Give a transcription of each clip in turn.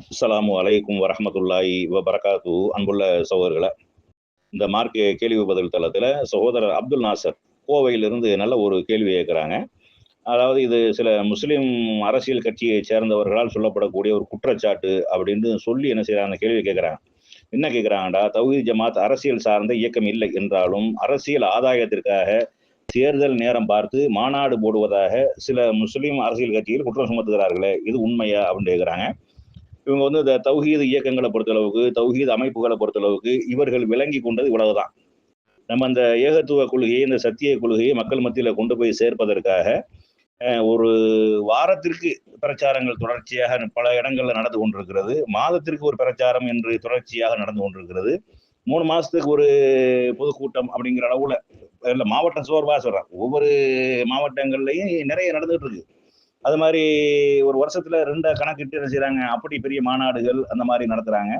அஸ்லாமு அலைக்கும் வரஹமத்துல்லாஹி வபரகாத்து. அன்புள்ள சகோதரர்களை இந்த மார்க் கேள்வி பதில் தளத்தில் சகோதரர் அப்துல் நாசர் கோவையிலிருந்து நல்ல ஒரு கேள்வி கேட்குறாங்க. அதாவது இது சில முஸ்லீம் அரசியல் கட்சியை சேர்ந்தவர்களால் சொல்லப்படக்கூடிய ஒரு குற்றச்சாட்டு அப்படின்னு சொல்லி என்ன செய்கிறாங்க அந்த கேள்வி கேட்குறாங்க. என்ன கேட்குறாங்கடா? தௌஹீத் ஜமாத் அரசியல் சார்ந்த இயக்கம் இல்லை என்றாலும் அரசியல் ஆதாயத்திற்காக தேர்தல் நேரம் பார்த்து மாநாடு போடுவதாக சில முஸ்லீம் அரசியல் கட்சிகள் குற்றம் சுமத்துகிறார்களே இது உண்மையா அப்படின்னு கேட்குறாங்க. இவங்க வந்து இந்த தௌஹீது இயக்கங்களை பொறுத்தளவுக்கு தௌஹீது அமைப்புகளை பொறுத்தளவுக்கு இவர்கள் விளங்கி கொண்டது இவ்வளவுதான். நம்ம அந்த ஏகத்துவ கொள்கையை இந்த சத்திய கொள்கையை மக்கள் மத்தியில் கொண்டு போய் சேர்ப்பதற்காக ஒரு வாரத்திற்கு பிரச்சாரங்கள் தொடர்ச்சியாக பல இடங்களில் நடந்து கொண்டிருக்கிறது. மாதத்திற்கு ஒரு பிரச்சாரம் என்று தொடர்ச்சியாக நடந்து கொண்டிருக்கிறது. மூணு மாதத்துக்கு ஒரு பொதுக்கூட்டம் அப்படிங்கிற அளவில் இல்லை மாவட்டம் சோர்வாக சொல்கிறேன் ஒவ்வொரு மாவட்டங்கள்லையும் நிறைய நடந்துகிட்டு இருக்கு. அது மாதிரி ஒரு வருஷத்துல ரெண்ட கணக்கிட்டு என்ன செய்றாங்க? அப்படி பெரிய மாநாடுகள் அந்த மாதிரி நடத்துறாங்க.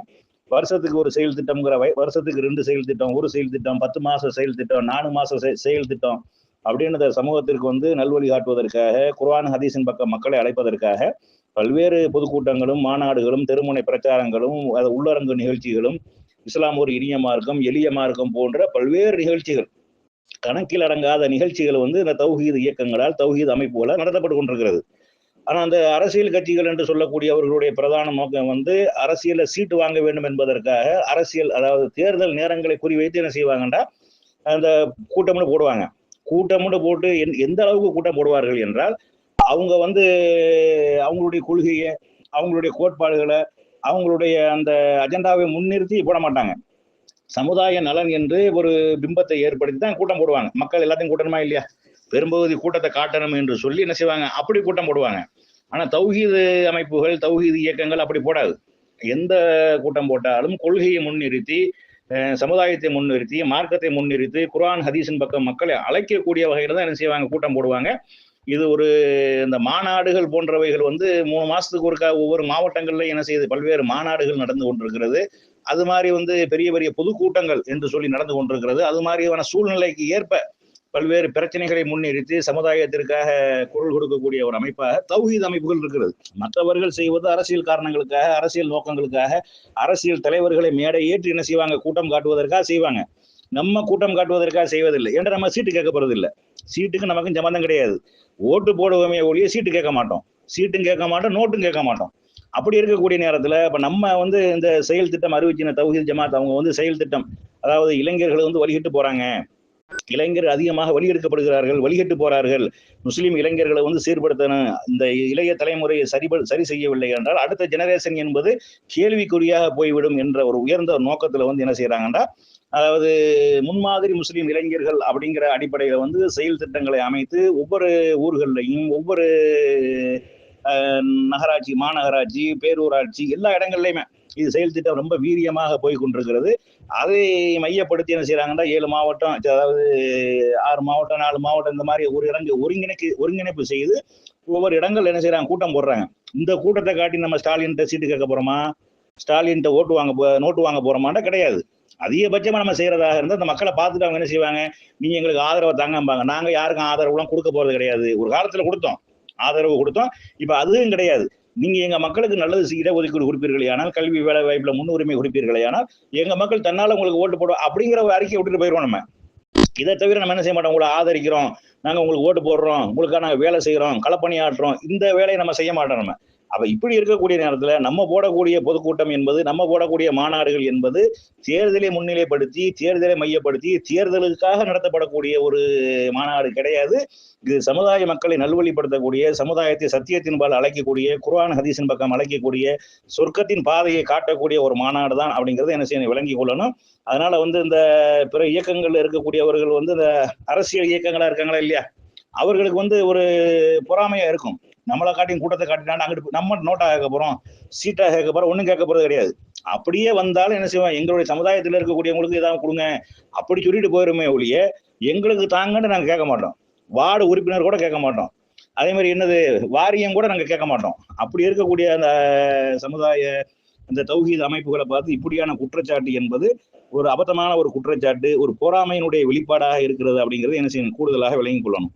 வருஷத்துக்கு ஒரு செயல் திட்டம்ங்கிற வய- வருஷத்துக்கு ரெண்டு செயல் திட்டம் ஒரு செயல் திட்டம் பத்து மாச செயல் திட்டம் நாலு மாச செ- செயல் திட்டம் அப்படின்றத சமூகத்திற்கு வந்து நல்வழி காட்டுவதற்காக குர்ஆன் ஹதீஸின் பக்கம் மக்களை அழைப்பதற்காக பல்வேறு பொதுக்கூட்டங்களும் மாநாடுகளும் தெருமுனை பிரச்சாரங்களும் அது உள்ளரங்கு நிகழ்ச்சிகளும் இஸ்லாம் ஒரு இனிய மார்க்கம் எளிய மார்க்கம் போன்ற பல்வேறு நிகழ்ச்சிகள் கணக்கில் அடங்காத நிகழ்ச்சிகள் வந்து இந்த தௌஹீது இயக்கங்களால் தௌஹீது அமைப்புகளால் நடத்தப்பட்டு கொண்டிருக்கிறது. ஆனால் அந்த அரசியல் கட்சிகள் என்று சொல்லக்கூடியவர்களுடைய பிரதான நோக்கம் வந்து அரசியலில் சீட்டு வாங்க வேண்டும் என்பதற்காக அரசியல் அதாவது தேர்தல் நேரங்களை குறிவைத்து என்ன செய்வாங்கன்னா அந்த கூட்டம்னு போடுவாங்க. கூட்டம்னு போட்டு எந் எந்த அளவுக்கு கூட்டம் போடுவார்கள் என்றால் அவங்க வந்து அவங்களுடைய கொள்கையை அவங்களுடைய கோட்பாடுகளை அவங்களுடைய அந்த அஜெண்டாவை முன்னிறுத்தி போட மாட்டாங்க. சமுதாய நலன் என்று ஒரு பிம்பத்தை ஏற்படுத்தி தான் கூட்டம் போடுவாங்க. மக்கள் எல்லாத்தையும் கூட்டணுமா இல்லையா? பெரும்பகுதி கூட்டத்தை காட்டணும் என்று சொல்லி என்ன செய்வாங்க? அப்படி கூட்டம் போடுவாங்க. ஆனால் தௌஹீது அமைப்புகள் தௌஹீது இயக்கங்கள் அப்படி போடாது. எந்த கூட்டம் போட்டாலும் கொள்கையை முன்னிறுத்தி சமுதாயத்தை முன்னிறுத்தி மார்க்கத்தை முன்னிறுத்தி குரான் ஹதீஸின் பக்கம் மக்களை அழைக்கக்கூடிய வகையில் தான் என்ன செய்வாங்க? கூட்டம் போடுவாங்க. இது ஒரு இந்த மாநாடுகள் போன்றவைகள் வந்து மூணு மாசத்துக்கு ஒருக்கா ஒவ்வொரு மாவட்டங்கள்ல என்ன செய்யுது பல்வேறு மாநாடுகள் நடந்து கொண்டிருக்கிறது. அது மாதிரி வந்து பெரிய பெரிய பொதுக்கூட்டங்கள் என்று சொல்லி நடந்து கொண்டிருக்கிறது. அது மாதிரியான சூழ்நிலைக்கு ஏற்ப பல்வேறு பிரச்சனைகளை முன்னிறுத்தி சமுதாயத்திற்காக குரல் கொடுக்கக்கூடிய ஒரு அமைப்பாக தௌஹீத் அமைப்புகள் இருக்கிறது. மற்றவர்கள் செய்வது அரசியல் காரணங்களுக்காக அரசியல் நோக்கங்களுக்காக அரசியல் தலைவர்களை மேடை ஏற்றி என்ன செய்வாங்க? கூட்டம் காட்டுவதற்காக செய்வாங்க. நம்ம கூட்டம் காட்டுவதற்காக செய்வதில்லை. என்று நம்ம சீட்டு கேட்கப்படுறதில்லை இல்லை சீட்டுக்கு நமக்கும் சம்மந்தம் கிடையாது. ஓட்டு போடுவோமே ஒழிய சீட்டு கேட்க மாட்டோம். சீட்டும் கேட்க மாட்டோம் நோட்டும் கேட்க மாட்டோம். அப்படி இருக்கக்கூடிய நேரத்தில் இப்போ நம்ம வந்து இந்த செயல் திட்டம் அறிவிச்சின தௌஹீத் ஜமாத் அவங்க வந்து செயல் திட்டம். அதாவது இளைஞர்கள் வந்து வழிகிட்டு போகிறாங்க இளைஞர் அதிகமாக வழியெடுக்கப்படுகிறார்கள் வழிகட்டு போறார்கள். முஸ்லிம் இளைஞர்களை வந்து சீர்படுத்தணும் இந்த இளைய தலைமுறையை சரி சரி செய்யவில்லை என்றால் அடுத்த ஜெனரேஷன் என்பது கேள்விக்குறியாக போய்விடும் என்ற ஒரு உயர்ந்த நோக்கத்துல வந்து என்ன செய்யறாங்கன்னா அதாவது முன்மாதிரி முஸ்லீம் இளைஞர்கள் அப்படிங்கிற அடிப்படையில வந்து செயல் திட்டங்களை அமைத்து ஒவ்வொரு ஊர்கள்லையும் ஒவ்வொரு நகராட்சி மாநகராட்சி பேரூராட்சி எல்லா இடங்கள்லையுமே இது செயல் திட்டம் ரொம்ப வீரியமாக போய் கொண்டிருக்கிறது அதை மையப்படுத்தி என்ன செய்யறாங்கன்னா ஏழு மாவட்டம் அதாவது ஆறு மாவட்டம் நாலு மாவட்டம் இந்த மாதிரி ஒரு இடங்கு ஒருங்கிணைக்கு ஒருங்கிணைப்பு செய்து ஒவ்வொரு இடங்கள் என்ன செய்யறாங்க கூட்டம் போடுறாங்க. இந்த கூட்டத்தை காட்டி நம்ம ஸ்டாலின்கிட்ட சீட்டு கேட்க போறோமா? ஸ்டாலின்கிட்ட ஓட்டு வாங்க நோட்டு வாங்க போறோமான்னா கிடையாது. அதிகபட்சமா நம்ம செய்யறதாக இருந்தால் அந்த மக்களை பார்த்துட்டு அவங்க என்ன செய்வாங்க? நீங்க எங்களுக்கு ஆதரவை தாங்கம்பாங்க. நாங்க யாருக்கும் ஆதரவுலாம் கொடுக்க போறது கிடையாது. ஒரு காலத்துல கொடுத்தோம். ஆதரவு கொடுத்தோம். இப்ப அதுவும் கிடையாது. நீங்க எங்க மக்களுக்கு நல்லது செய்ய இடஒதுக்கீடு கொடுப்பீர்களே ஆனால் கல்வி வேலை வாய்ப்புல முன்னுரிமை கொடுப்பீர்களே ஆனால் எங்க மக்கள் தன்னால உங்களுக்கு ஓட்டு போடுவோம் அப்படிங்கிற ஒரு அறிக்கை விட்டுட்டு போயிடுவோம் நம்ம. இதை தவிர நம்ம என்ன செய்ய மாட்டோம்? உங்களை ஆதரிக்கிறோம். நாங்க உங்களுக்கு ஓட்டு போடுறோம். உங்களுக்காக நாங்க வேலை செய்யறோம் களப்பணி இந்த வேலையை நம்ம செய்ய மாட்டோம் நம்ம. அப்ப இப்படி இருக்கக்கூடிய நேரத்துல நம்ம போடக்கூடிய பொதுக்கூட்டம் என்பது நம்ம போடக்கூடிய மாநாடுகள் என்பது தேர்தலை முன்னிலைப்படுத்தி தேர்தலை மையப்படுத்தி தேர்தலுக்காக நடத்தப்படக்கூடிய ஒரு மாநாடு கிடையாது. இது சமுதாய மக்களை நல்வழிப்படுத்தக்கூடிய சமுதாயத்தை சத்தியத்தின்பால் அழைக்கக்கூடிய குர்ஆன் ஹதீஸின் பக்கம் அழைக்கக்கூடிய சொர்க்கத்தின் பாதையை காட்டக்கூடிய ஒரு மாநாடு தான் அப்படிங்கிறத என்ன செய்யணும் விளங்கி கொள்ளணும். அதனால வந்து இந்த பிற இயக்கங்கள்ல இருக்கக்கூடியவர்கள் வந்து இந்த அரசியல் இயக்கங்களா இருக்காங்களா இல்லையா? அவர்களுக்கு வந்து ஒரு பொறாமையா இருக்கும். நம்மளை காட்டியும் கூட்டத்தை காட்டினாலும் அங்கிட்டு நம்ம நோட்டா கேட்க போறோம். சீட்டா கேட்க போறோம். ஒன்றும் கேட்க போறது கிடையாது. அப்படியே வந்தாலும் என்ன செய்வோம்? எங்களுடைய சமுதாயத்தில் இருக்கக்கூடியவங்களுக்கு ஏதாவது கொடுங்க. அப்படி சொல்லிட்டு போயிருமே ஒழிய எங்களுக்கு தாங்கன்னு நாங்கள் கேட்க மாட்டோம். வார்டு உறுப்பினர் கூட கேட்க மாட்டோம். அதே மாதிரி என்னது? வாரியம் கூட நாங்கள் கேட்க மாட்டோம். அப்படி இருக்கக்கூடிய அந்த சமுதாய இந்த தௌஹீத் அமைப்புகளை பார்த்து இப்படியான குற்றச்சாட்டு என்பது ஒரு அபத்தமான ஒரு குற்றச்சாட்டு ஒரு பொறாமையினுடைய வெளிப்பாடாக இருக்கிறது அப்படிங்கிறது என்ன செய்யணும் கூடுதலாக விளங்கிக் கொள்ளணும்.